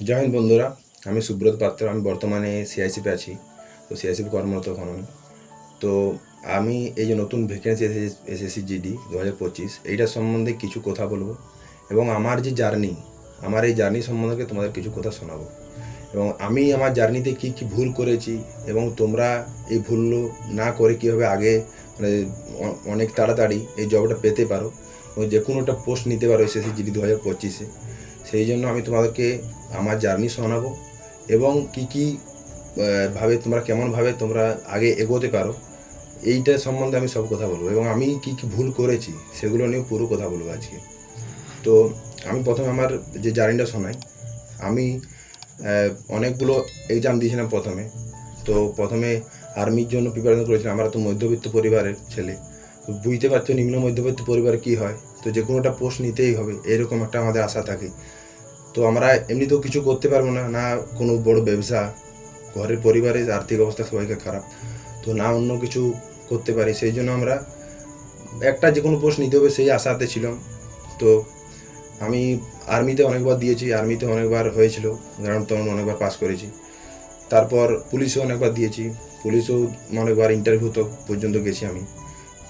জয় বন্ধুরা, আমি সুব্রত পাত্র, আমি বর্তমানে সিআইসিপে আছি। তো সিআইসিপি কর্মরত এখন আমি। তো আমি এই যে নতুন ভ্যাকেন্সি এসেছে এসএসসি জিডি দু হাজার পঁচিশ, এইটার সম্বন্ধে কিছু কথা বলব এবং আমার যে জার্নি আমার এই জার্নি সম্বন্ধে তোমাদের কিছু কথা শোনাবো। এবং আমি আমার জার্নিতে কী কী ভুল করেছি এবং তোমরা এই ভুল না করে কীভাবে আগে মানে অনেক তাড়াতাড়ি এই জবটা পেতে পারো। ও যে কোনো একটা পোস্ট নিতে পারো এসএসসি জিডি দু হাজার পঁচিশে। সেই জন্য আমি তোমাদেরকে আমার জার্নি শোনাবো এবং কি কি ভাবে তোমরা কেমনভাবে তোমরা আগে এগোতে পারো, এইটা সম্বন্ধে আমি সব কথা বলব এবং আমি কি কি ভুল করেছি সেগুলো নিয়ে পুরো কথা বলব আজকে। তো আমি প্রথমে আমার যে জার্নিটা শোনাই, আমি অনেকগুলো এক্সাম দিয়েছিলাম প্রথমে। তো প্রথমে আর্মির জন্য প্রিপারেশন করেছিলাম, আমরা তো মধ্যবিত্ত পরিবারের ছেলে। বুঝতে পারছ নিম্ন মধ্যবিত্ত পরিবার কি হয়? তো যে কোনো একটা পোস্ট নিতেই হবে, এরকম একটা আমাদের আশা থাকে। তো আমরা এমনিতেও কিছু করতে পারব না না কোনো বড় ব্যবসা, ঘরের পরিবারের আর্থিক অবস্থা সবাইকে খারাপ, তো না অন্য কিছু করতে পারি। সেই জন্য আমরা একটা যে কোনো পোস্ট নিতে হবে সেই আশাতে ছিলাম। তো আমি আর্মিতে অনেকবার দিয়েছি আর্মিতে অনেকবার হয়েছিল কারণ তখন অনেকবার পাস করেছি। তারপর পুলিশও অনেকবার দিয়েছি, পুলিশেও অনেকবার ইন্টারভিউ তো পর্যন্ত গেছি আমি।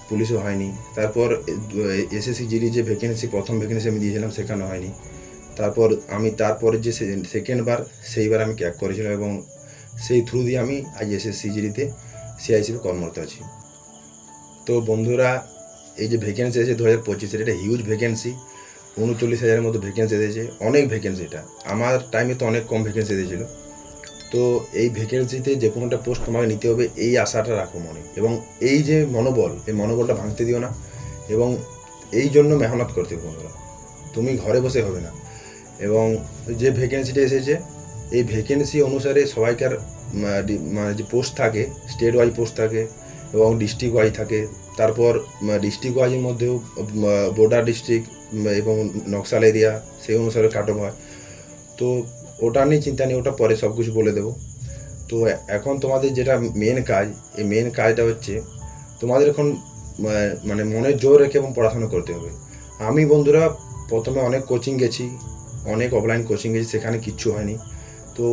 পুলিশও হয়নি। তারপর এসএসসি জিডি যে ভ্যাকেন্সি প্রথম ভ্যাকেন্সি আমি দিয়েছিলাম, সেখানে হয়নি। তারপর আমি, তারপরে যে সেকেন্ড বার, সেইবার আমি ক্যাক করেছিলাম এবং সেই থ্রু দিয়ে আমি আজ এসএসসি জিডিতে সিআইসিপি কর্মরত আছি। তো বন্ধুরা, এই যে ভ্যাকেন্সি এসেছে দু হাজার পঁচিশের, এটা হিউজ ভ্যাকেন্সি উনচল্লিশ হাজারের মতো ভ্যাকেন্সি এসেছে, অনেক ভ্যাকেন্সি এটা। আমার টাইমে তো অনেক কম ভ্যাকেন্সি এসেছিল। তো এই ভ্যাকেন্সিতে যে কোনো একটা পোস্ট তোমাকে নিতে হবে, এই আশাটা রাখো মনে। এবং এই যে মনোবল, এই মনোবলটা ভাঙতে দিও না। এবং এই জন্য মেহনত করতে বন্ধুরা। তুমি ঘরে বসে হবে না। এবং যে ভ্যাকেন্সিটা এসেছে, এই ভ্যাকেন্সি অনুসারে সবাইকার মানে যে পোস্ট থাকে স্টেট ওয়াইজ পোস্ট থাকে, এবং ডিস্ট্রিক্ট ওয়াইজ থাকে। তারপর ডিস্ট্রিক্ট ওয়াইজের মধ্যেও বর্ডার ডিস্ট্রিক্ট এবং নকশাল এরিয়া সেই অনুসারে কাট অফ হয়। তো ওটা নিয়ে চিন্তা নেই, ওটা পরে সব কিছু বলে দেবো। তো এখন তোমাদের যেটা মেন কাজ, এই মেন কাজটা হচ্ছে তোমাদের এখন মানে মনে জোর রেখে এবং পড়াশোনা করতে হবে। আমি বন্ধুরা প্রথমে অনেক কোচিং গেছি, অনেক অফলাইন কোচিং গেছি, সেখানে কিচ্ছু হয়নি। তো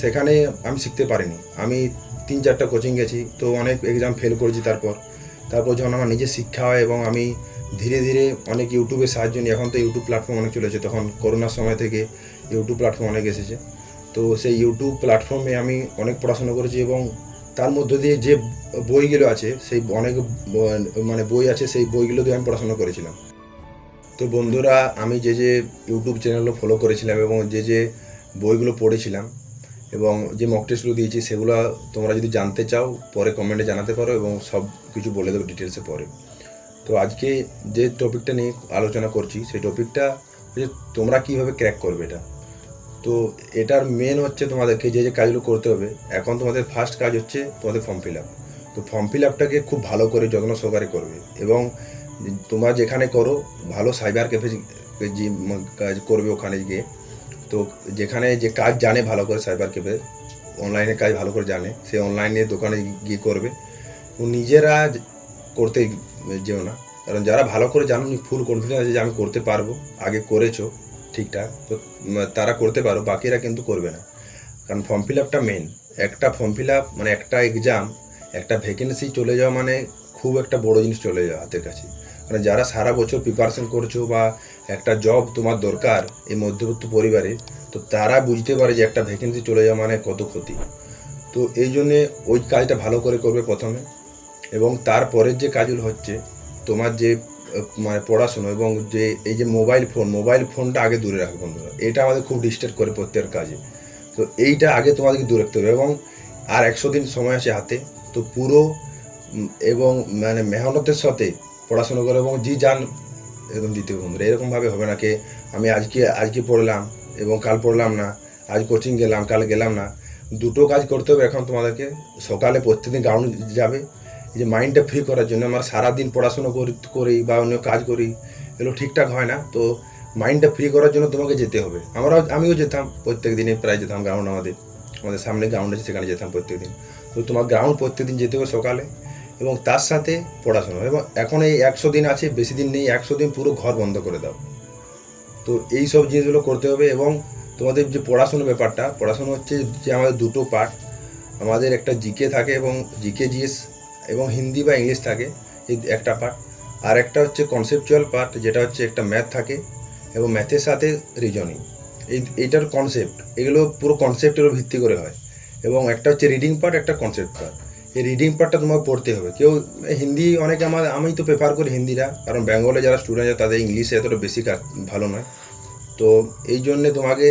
সেখানে আমি শিখতে পারিনি। আমি তিন চারটা কোচিং গেছি, তো অনেক এক্সাম ফেল করেছি তারপর। তারপর যখন আমার নিজের শিক্ষা হয় এবং আমি ধীরে ধীরে অনেক ইউটিউবের সাহায্য নিই, এখন তো ইউটিউব প্ল্যাটফর্ম অনেক চলেছে, তখন করোনার সময় থেকে ইউটিউব প্ল্যাটফর্ম অনেক এসেছে। তো সেই ইউটিউব প্ল্যাটফর্মে আমি অনেক পড়াশোনা করেছি এবং তার মধ্য দিয়ে যে বইগুলো আছে, সেই অনেক মানে বই আছে, সেই বইগুলো দিয়ে আমি পড়াশোনা করেছিলাম। তো বন্ধুরা, আমি যে যে ইউটিউব চ্যানেলগুলো ফলো করেছিলাম এবং যে যে বইগুলো পড়েছিলাম এবং যে মক টেস্টগুলো দিয়েছি, সেগুলো তোমরা যদি জানতে চাও, পরে কমেন্টে জানাতে পারো এবং সব কিছু বলে দেবো ডিটেলসে পরে। তো আজকে যে টপিকটা নিয়ে আলোচনা করছি, সেই টপিকটা তোমরা কীভাবে ক্র্যাক করবে এটা। তো এটার মেন হচ্ছে তোমাদেরকে যে যে কাজগুলো করতে হবে। এখন তোমাদের ফার্স্ট কাজ হচ্ছে তোমাদের ফর্ম ফিল আপ তো ফর্ম ফিল আপটাকে খুব ভালো করে, যত্ন সহকারে করবে এবং তোমরা যেখানে করো, ভালো সাইবার ক্যাফে কাজ করবে ওখানে গিয়ে। তো যেখানে যে কাজ জানে ভালো করে সাইবার ক্যাফে অনলাইনে কাজ ভালো করে জানে, সে অনলাইনে দোকানে গিয়ে করবে। ও নিজেরা করতে যেও না। কারণ যারা ভালো করে জানো ফুল কনফিডেন্স আছে যে আমি করতে পারব, আগে করেছ। ঠিকঠাক, তো তারা করতে পারো, বাকিরা কিন্তু করবে না। কারণ ফর্ম ফিল আপটা মেন একটা ফর্ম ফিল আপ মানে একটা এক্সাম একটা ভ্যাকেন্সি চলে যাওয়া মানে খুব একটা বড় জিনিস চলে যাওয়া হাতের কাছে। মানে যারা সারা বছর প্রিপারেশন করছ বা একটা জব তোমার দরকার এই মধ্যবিত্ত পরিবারে, তো তারা বুঝতে পারে যে একটা ভ্যাকেন্সি চলে যাওয়া মানে কত ক্ষতি। তো এই জন্যে ওই কাজটা ভালো করে করবে প্রথমে। এবং তারপরের যে কাজগুলো হচ্ছে, তোমার যে মানে পড়াশুনো এবং যে এই যে মোবাইল ফোন মোবাইল ফোনটা আগে দূরে রাখবে বন্ধুরা। এটা আমাদের খুব ডিস্টার্ব করে প্রত্যেকের কাজে। তো এইটা আগে তোমাদেরকে দূরে রাখতে হবে এবং আর একশো দিন সময় আছে হাতে। তো পুরো এবং মানে মেহনতের সাথে পড়াশুনো করে এবং জি যান একদম দিতে হবে বন্ধুরা। এরকমভাবে হবে না কি, আমি আজকে আজকে পড়লাম এবং কাল পড়লাম না, আজ কোচিং গেলাম, কাল গেলাম না। দুটো কাজ করতে হবে এখন তোমাদেরকে। সকালে প্রত্যেকদিন গ্রাউন্ড যাবে যে মাইন্ডটা ফ্রি করার জন্য আমরা সারাদিন পড়াশুনো করি করি বা অন্য কাজ করি, এগুলো ঠিকঠাক হয় না। তো মাইন্ডটা ফ্রি করার জন্য তোমাকে যেতে হবে। আমরাও, আমিও যেতাম প্রত্যেক দিনে প্রায় যেতাম গ্রাউন্ড আমাদের আমাদের সামনে গ্রাউন্ড আছে, সেখানে যেতাম প্রত্যেক দিন। তো তোমার গ্রাউন্ড প্রত্যেক দিন যেতে হবে সকালে এবং তার সাথে পড়াশোনা। এবং এখন এই একশো দিন আছে, বেশি দিন নেই, একশো দিন পুরো ঘর বন্ধ করে দাও। তো এই সব জিনিসগুলো করতে হবে এবং তোমাদের যে পড়াশোনার ব্যাপারটা, পড়াশোনা হচ্ছে যে আমাদের দুটো পার্ট আমাদের একটা জিকে থাকে এবং জিকে জিএস এবং হিন্দি বা ইংলিশ থাকে এই একটা পার্ট আর একটা হচ্ছে কনসেপচুয়াল পার্ট যেটা হচ্ছে একটা ম্যাথ থাকে এবং ম্যাথের সাথে রিজনিং এই, এইটার কনসেপ্ট এগুলো পুরো কনসেপ্টের ভিত্তি করে হয়। এবং একটা হচ্ছে রিডিং পার্ট একটা কনসেপ্ট পার্ট এই রিডিং পার্টটা তোমাকে পড়তে হবে। কেউ, হিন্দি অনেকে আমার, আমি তো প্রেফার করি হিন্দিটা, কারণ বেঙ্গলে যারা স্টুডেন্ট আছে, তাদের ইংলিশে এতটা বেশি ভালো নয়। তো এই জন্যে তোমাকে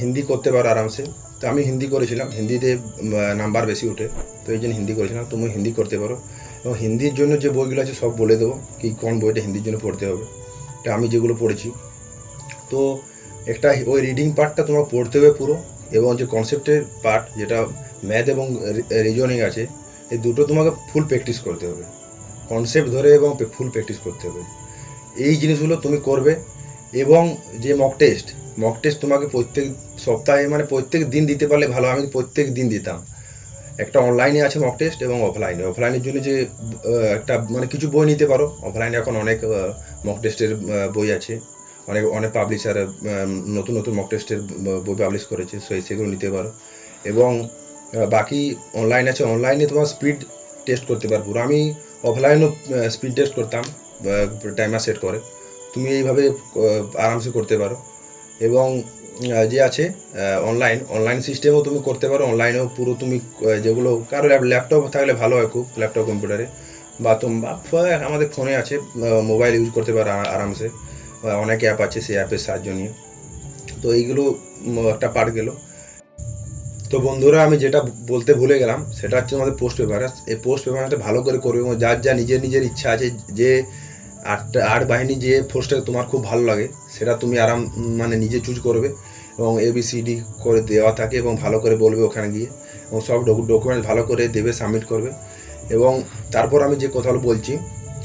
হিন্দি করতে পারো আরামসে। তো আমি হিন্দি করেছিলাম। হিন্দিতে নাম্বার বেশি ওঠে। তো এই জন্য হিন্দি করেছিলাম। তুমি হিন্দি করতে পারো। এবং হিন্দির জন্য যে বইগুলো আছে, সব বলে দেবো কি কোন বইটা হিন্দির জন্য পড়তে হবে। এটা আমি যেগুলো পড়েছি। তো একটা ওই রিডিং পার্টটা তোমার পড়তে হবে পুরো। এবং যে কনসেপ্টের পার্ট যেটা ম্যাথ এবং রিজনিং আছে, এই দুটো তোমাকে ফুল প্র্যাকটিস করতে হবে। কনসেপ্ট ধরে এবং ফুল প্র্যাকটিস করতে হবে। এই জিনিসগুলো তুমি করবে। এবং যে মক টেস্ট মক টেস্ট তোমাকে প্রত্যেক সপ্তাহে মানে প্রত্যেক দিন দিতে পারলে ভালো, আমি প্রত্যেক দিন দিতাম। একটা অনলাইনে আছে মক টেস্ট এবং অফলাইনে অফলাইনের জন্য যে একটা মানে কিছু বই নিতে পারো। অফলাইনে এখন অনেক মক টেস্টের বই আছে। অনেক অনেক পাবলিশার নতুন নতুন মক টেস্টের বই পাবলিশ করেছে সেই সেগুলো নিতে পারো। এবং বাকি অনলাইন আছে। অনলাইনে তোমার স্পিড টেস্ট করতে পারো পুরো আমি অফলাইনও স্পিড টেস্ট করতাম টাইমার সেট করে। তুমি এইভাবে আরামসে করতে পারো। এবং যে আছে অনলাইন অনলাইন সিস্টেমও তুমি করতে পারো অনলাইনেও পুরো তুমি যেগুলো, কারও ল্যাপটপ থাকলে ভালো হয় খুব ল্যাপটপ কম্পিউটারে বা তোম বা আমাদের ফোনে আছে মোবাইল ইউজ করতে পারো আরামসে। অনেক অ্যাপ আছে সেই অ্যাপের সাহায্য নিয়ে। তো এইগুলো একটা পার্ট গেল। তো বন্ধুরা, আমি যেটা বলতে ভুলে গেলাম, সেটা হচ্ছে আমাদের পোস্ট পেপার এই পোস্ট পেপারটা ভালো করে করবে এবং যার যা নিজের নিজের ইচ্ছা আছে, যে আট আট বাহিনী যে ফোর্সটা তোমার খুব ভালো লাগে, সেটা তুমি আরাম মানে নিজে চুজ করবে এবং এবিসিডি করে দেওয়া থাকে এবং ভালো করে বলবে ওখানে গিয়ে এবং সব ডকুমেন্ট ভালো করে দেবে সাবমিট করবে। এবং তারপর আমি যে কথাগুলো বলছি,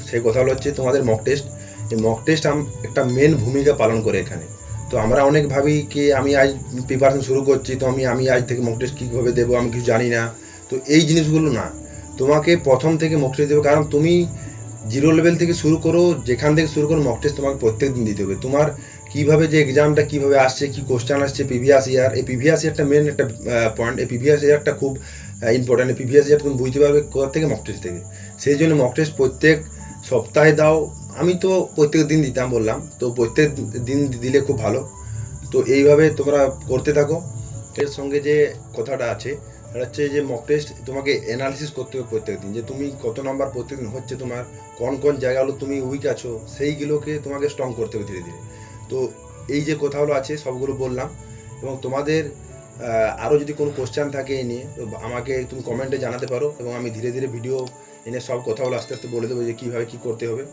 সেই কথাগুলো হচ্ছে তোমাদের মক টেস্ট এই মক টেস্ট একটা মেন ভূমিকা পালন করে এখানে। তো আমরা অনেক ভাবি কি আমি আজ প্রিপারেশন শুরু করছি, তো আমি আমি আজ থেকে মক টেস্ট কীভাবে দেবো আমি কিছু জানি না। তো এই জিনিসগুলো না, তোমাকে প্রথম থেকে মক টেস্ট দেবে। কারণ তুমি জিরো লেভেল থেকে শুরু করো, যেখান থেকে শুরু করো মক টেস্ট তোমাকে প্রত্যেক দিন দিতে হবে। তোমার কীভাবে যে এক্সামটা কীভাবে আসছে, কী কোশ্চেন আসছে প্রিভিয়াস ইয়ার এই প্রিভিয়াস ইয়ারটা মেন একটা পয়েন্ট এই প্রিভিয়াস ইয়ারটা খুব ইম্পর্ট্যান্ট এই প্রিভিয়াস ইয়ার তুমি বুঝতে পারবে কোথা থেকে মক টেস্ট থেকে। সেই জন্য মক টেস্ট প্রত্যেক সপ্তাহে দাও। আমি তো প্রত্যেক দিন দিতাম বললাম, তো প্রত্যেক দিন দিলে খুব ভালো। তো এইভাবে তোমরা করতে থাকো। এর সঙ্গে যে কথাটা আছে হচ্ছে যে মক টেস্ট তোমাকে অ্যানালিসিস করতে হবে প্রত্যেক দিন যে তুমি কত নাম্বার প্রত্যেকদিন হচ্ছে তোমার, কোন কোন জায়গাগুলো তুমি উইক আছো, সেইগুলোকে তোমাকে স্ট্রং করতে হবে ধীরে ধীরে। তো এই যে কথাগুলো আছে, সবগুলো বললাম, এবং তোমাদের আরও যদি কোনো কোশ্চেন থাকে এই নিয়ে, তো আমাকে তুমি কমেন্টে জানাতে পারো, এবং আমি ধীরে ধীরে ভিডিও এনে সব কথাগুলো আস্তে আস্তে বলে দেবো যে কীভাবে কী করতে হবে।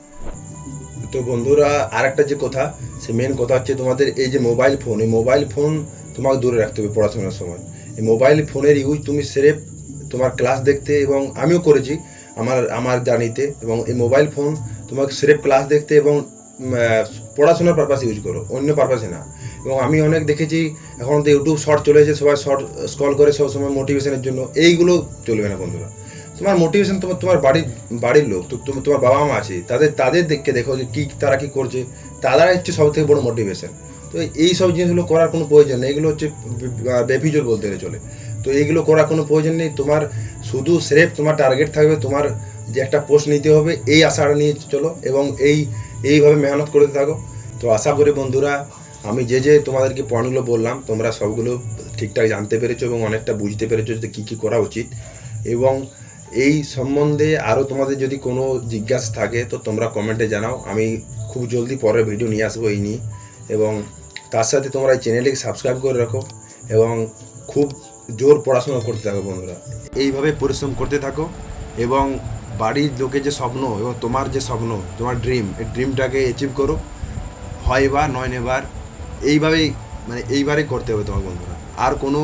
তো বন্ধুরা, আরেকটা যে কথা, সে মেন কথা হচ্ছে তোমাদের এই যে মোবাইল ফোন এই মোবাইল ফোন তোমাকে দূরে রাখতে হবে পড়াশোনার সময়। মোবাইল ফোনের ইউজ তুমি সেরেফ তোমার ক্লাস দেখতে এবং আমিও করেছি আমার আমার জানিতে এবং এই মোবাইল ফোন তোমাকে সেরেফ ক্লাস দেখতে এবং পড়াশোনার পারপাস ইউজ করো, অন্য পারপাসে না। এবং আমি অনেক দেখেছি, এখন তো ইউটিউব শর্ট চলে এসেছে সবাই শর্ট স্কল করে সব সময় মোটিভেশনের জন্য, এইগুলো চলবে না বন্ধুরা। তোমার মোটিভেশন তোমার তোমার বাড়ির বাড়ির লোক, তো তুমি, তোমার বাবা মা আছে, তাদের তাদের দেখে দেখো যে কী, তারা কী করছে, তারা হচ্ছে সব থেকে বড় মোটিভেশন তো এই সব জিনিসগুলো করার কোনো প্রয়োজন নেই। এগুলো হচ্ছে বেফিজোর বলতে গেলে চলে। তো এইগুলো করার কোনো প্রয়োজন নেই। তোমার শুধু স্রেফ তোমার টার্গেট থাকবে তোমার যে একটা পোস্ট নিতে হবে, এই আশাটা নিয়ে চলো এবং এই, এইভাবে মেহনত করতে থাকো। তো আশা করি বন্ধুরা, আমি যে যে তোমাদেরকে পয়েন্টগুলো বললাম, তোমরা সবগুলো ঠিকঠাক জানতে পেরেছ এবং অনেকটা বুঝতে পেরেছ যে কী কী করা উচিত। এবং এই সম্বন্ধে আরও তোমাদের যদি কোনো জিজ্ঞাসা থাকে, তো তোমরা কমেন্টে জানাও। আমি খুব জলদি পরের ভিডিও নিয়ে আসব এই নিয়ে। এবং তার সাথে তোমরা এই চ্যানেলটিকে সাবস্ক্রাইব করে রাখো এবং খুব জোর পড়াশোনা করতে থাকো বন্ধুরা। এইভাবে পরিশ্রম করতে থাকো এবং বাড়ির লোকের যে স্বপ্ন এবং তোমার যে স্বপ্ন, তোমার ড্রিম এই ড্রিমটাকে অ্যাচিভ করো। হয় বা নয় নেবার, এইভাবেই মানে এইবারেই করতে হবে তোমার বন্ধুরা। আর কোনো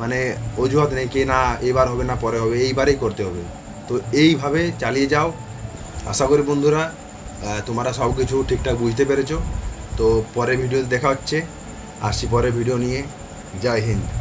মানে অজুহাত নেই কি না এবার হবে না পরে হবে, এইবারেই করতে হবে। তো এইভাবে চালিয়ে যাও। আশা করি বন্ধুরা তোমরা সব কিছু ঠিকঠাক বুঝতে পেরেছ। তো পরের ভিডিও দেখা হচ্ছে। আসছি পরের ভিডিও নিয়ে। জয় হিন্দ।